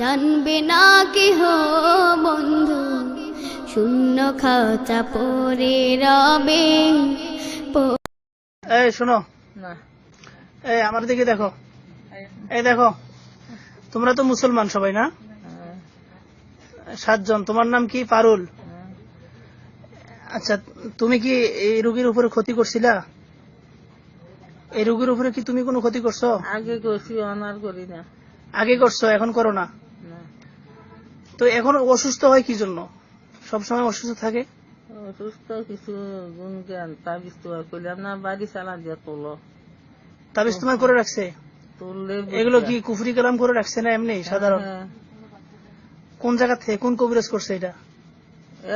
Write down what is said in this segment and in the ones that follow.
মানবে না কেহ বন্ধু। শূন্য খাঁচা পরে রবে। এই শোনো। এই আমার দিকে দেখো। এই দেখো। তোমরা তো মুসলমান সবাই না? হ্যাঁ, সাতজন। তোমার নাম কি? পারুল। হ্যাঁ। আচ্ছা তুমি কি এই রুগীর উপরে ক্ষতি করছিলা? এই রুগীর উপরে কি তুমি কোনো ক্ষতি করছ? আগে করছি অনার করি না। আগে করছ এখন করো না। তো এখন অসুস্থ হয় কি জন্য সবসময় অসুস্থ থাকে? অসুস্থ কিছু গুণ জ্ঞান তাবিজ তোমার করলাম না বাড়ি চালা দিয়ে তোলো। তাবিজ তোমার করে রাখছে? এগুলো কি কুফরি কালাম করে রাখছে না এমনি সাধারণ? হ্যাঁ, কোন জায়গা থেকে কোন কবিরাজ করছে এটা?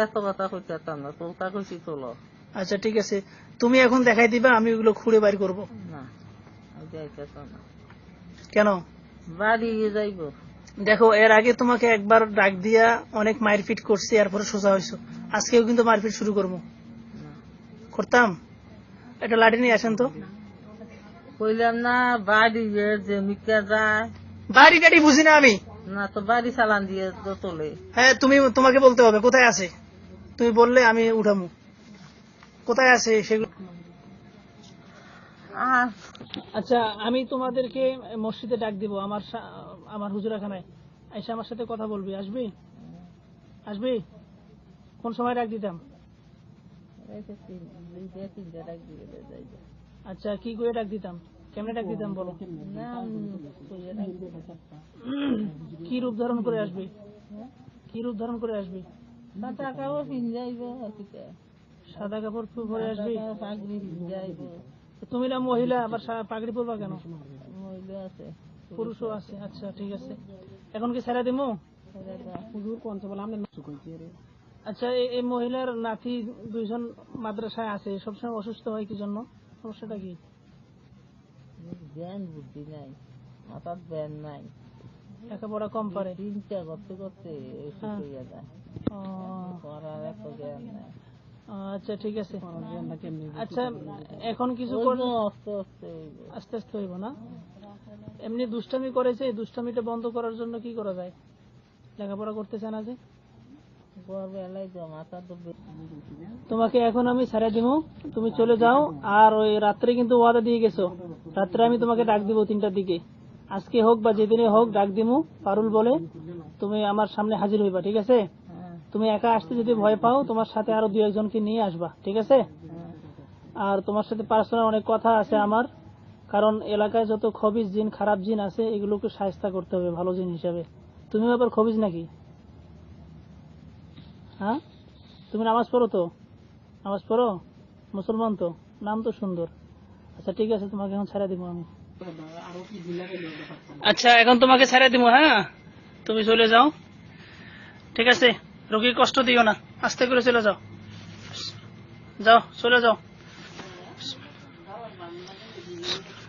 এত কথা কইতাম না তোলতা কইছি তোলো। আচ্ছা ঠিক আছে। তুমি এখন দেখাই দিবা আমি ওগুলো খুঁড়ে বাইর করব। না। কেন? বাড়ি যাইব। দেখো এর আগে তোমাকে একবার ডাক দিয়া অনেক মারপিট করছি এরপরে সোজা হয়েছো আজকেও কিন্তু মারপিট শুরু করব। করতাম? এটা লাঠি নিয়ে আসেন তো। কইলাম না বাড়ি যে জমিকা যায়। বাড়ি টাড়ি বুঝি না আমি। না তো বাড়ি চালান দিয়ে তো তোলে হ্যাঁ তুমি তোমাকে বলতে হবে কোথায় আছে? তুমি বললে আমি উঠামু। কোথায় আছে সেগুলো? আচ্ছা আমি তোমাদেরকে মসজিদে ডাক দিব। আমার আমার হুজুরাখানায়। এসে আমার সাথে কথা বলবি আসবি? আসবি? কোন সময় ডাক দিতাম? আচ্ছা কি করে ডাক দিতাম? কেমনে ডাক দিতাম বলো? কি রূপ ধারণ করে আসবি? কি রূপ ধারণ করে আসবি? বা টাকাও ফিন সাদা কাপড় পরে আসবি? পাগড়ি তুমি না মহিলা আবার পাগড়ি পরবা কেন? মহিলা আছে। পুরুষও আছে আচ্ছা ঠিক আছে। এখন কি ছেড়ে দিমু? আচ্ছা এই- মহিলার নাতি দুইজন মাদ্রাসায় আছে সবসময় অসুস্থ হয় কি জন্য? সমস্যাটা কি? জ্ঞান বুদ্ধি নাই মাথার জ্ঞান নাই। লেখাপড়া কম পারে। চিন্তা করতে করতে হ্যাঁ। এত জ্ঞান নাই। আচ্ছা ঠিক আছে। আচ্ছা এখন কিছু আস্তে আস্তে। আস্তে আস্তে হইব না? এমনি দুষ্টামি করেছে দুষ্টামিটা বন্ধ করার জন্য কি করা যায়? লেখাপড়া করতেছে না যে? ভোরবেলায় তো মাথা তো বে- তোমাকে এখন আমি ছেড়ে দিব তুমি চলে যাও, আর ওই রাত্রে কিন্তু ওয়াদা দিয়ে গেছো। রাত্রে আমি তোমাকে ডাক দিব তিনটার দিকে। আজকে হোক বা যেদিনে হোক ডাক দিমু, পারুল বলে, তুমি আমার সামনে হাজির হইবা, ঠিক আছে? তুমি একা আসতে যদি ভয় পাও, তোমার সাথে আরও দুই একজনকে নিয়ে আসবা, ঠিক আছে। আর তোমার সাথে পার্সোনাল অনেক কথা আছে আমার। কারণ এলাকায় যত খবিজ জিন, খারাপ জিন আছে, এগুলোকে সাহায্য করতে হবে ভালো জিন হিসাবে। তুমি আবার খবিজ নাকি? হ্যাঁ? তুমি নামাজ পড়ো তো? নামাজ পড়ো? মুসলমান তো? নাম তো সুন্দর। আচ্ছা ঠিক আছে, তোমাকে এখন ছেড়ে দিব আমি। আচ্ছা এখন তোমাকে ছেড়ে দিব হ্যাঁ? তুমি চলে যাও। ঠিক আছে, রোগীর কষ্ট দিও না। আস্তে করে চলে যাও। যাও, চলে যাও।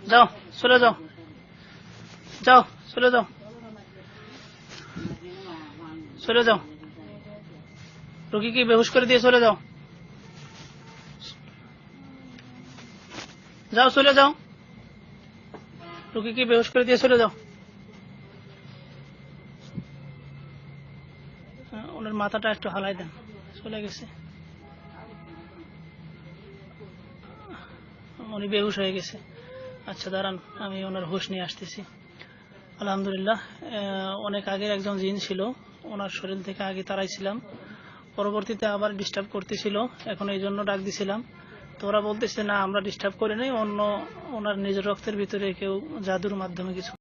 যাও, চলে যাও। যাও, চলে যাও। চলে যাও। রোগীকে বেহুশ করে দিয়ে চলে যাও। যাও, চলে যাও। রোগীকে বেহুশ করে দিয়ে চলে যাও। ওনার মাথাটা একটু হালাই দেন। চলে গেছে। উনি বেহুশ হয়ে গেছে। আচ্ছা দাঁড়ান, আমি ওনার হুশ নিয়ে আসতেছি। আলহামদুলিল্লাহ অনেক আগের একজন জিন ছিল, ওনার শরীর থেকে আগে তাড়াইছিলাম। পরবর্তীতে আবার ডিস্টার্ব করতেছিল, এখন এই জন্য ডাক দিছিলাম। তো ওরা বলতেছে, না, আমরা ডিস্টার্ব করি নাই, অন্য ওনার নিজের রক্তের ভিতরে কেউ জাদুর মাধ্যমে কিছু